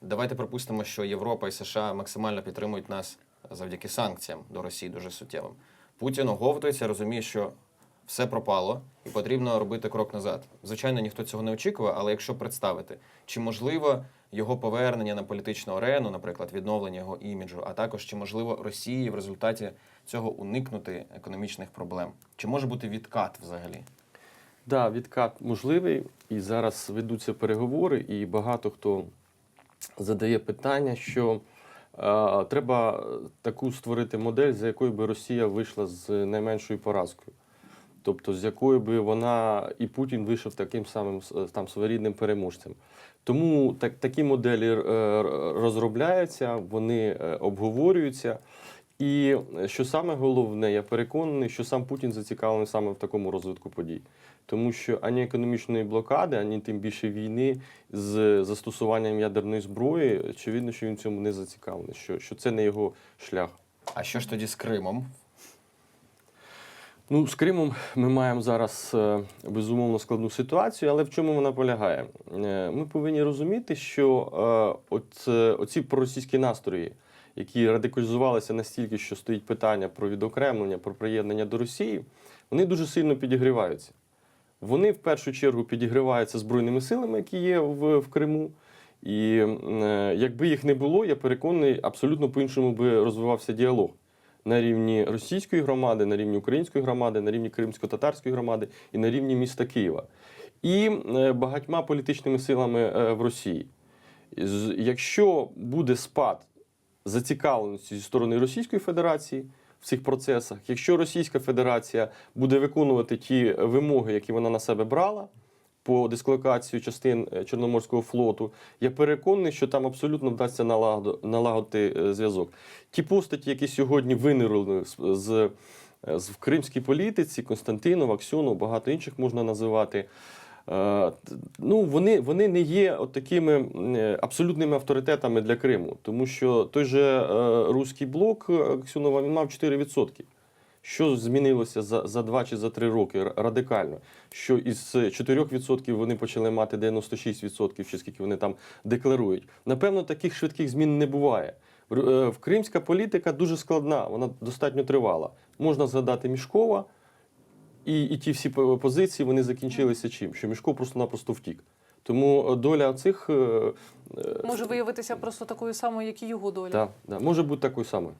Давайте припустимо, що Європа і США максимально підтримують нас завдяки санкціям до Росії дуже суттєвим. Путін оговтується, розуміє, що все пропало, і потрібно робити крок назад. Звичайно, ніхто цього не очікував, але якщо представити, чи можливо його повернення на політичну арену, наприклад, відновлення його іміджу, а також чи можливо Росії в результаті цього уникнути економічних проблем? Чи може бути відкат взагалі? Да, відкат можливий, і зараз ведуться переговори, і багато хто задає питання, що е, треба таку створити модель, за якою би Росія вийшла з найменшою поразкою. Тобто, з якою би вона і Путін вийшов таким самим там своєрідним переможцем. Тому так, такі моделі е, розробляються, вони е, обговорюються. І е, що саме головне, я переконаний, що сам Путін зацікавлений саме в такому розвитку подій. Тому що ані економічної блокади, ані тим більше війни з застосуванням ядерної зброї, очевидно, що він цьому не зацікавлений, що, що це не його шлях. А що ж тоді з Кримом? Ну, з Кримом ми маємо зараз е, безумовно складну ситуацію, але в чому вона полягає? Е, Ми повинні розуміти, що от, оці проросійські настрої, які радикалізувалися настільки, що стоїть питання про відокремлення, про приєднання до Росії, вони дуже сильно підігріваються. Вони в першу чергу підігріваються збройними силами, які є в, в Криму. І е, якби їх не було, я переконаний, абсолютно по-іншому би розвивався діалог на рівні російської громади, на рівні української громади, на рівні кримсько-татарської громади і на рівні міста Києва. І е, багатьма політичними силами е, в Росії. Якщо буде спад зацікавленості зі сторони Російської Федерації в цих процесах, якщо Російська Федерація буде виконувати ті вимоги, які вона на себе брала. По дислокацію частин е, Чорноморського флоту, я переконаний, що там абсолютно вдасться налагодити е, зв'язок. Ті постаті, які сьогодні винирили з, з, з в кримській політиці, Константинов, Аксьонов, багато інших можна називати. Е, Ну, вони, вони не є от такими е, абсолютними авторитетами для Криму, тому що той же е, руський блок Аксьонова він мав 4%. Що змінилося за, за 2 чи за 3 роки радикально? Що із 4% вони почали мати 96%, чи скільки вони там декларують. Напевно, таких швидких змін не буває. Кримська політика дуже складна, вона достатньо тривала. Можна згадати Мішкова, і, і ті всі по- позиції вони закінчилися чим? Що Мішко просто-напросто втік. Тому е, доля цих е, Може виявитися просто такою самою, як і його доля. та, да, може бути такою самою.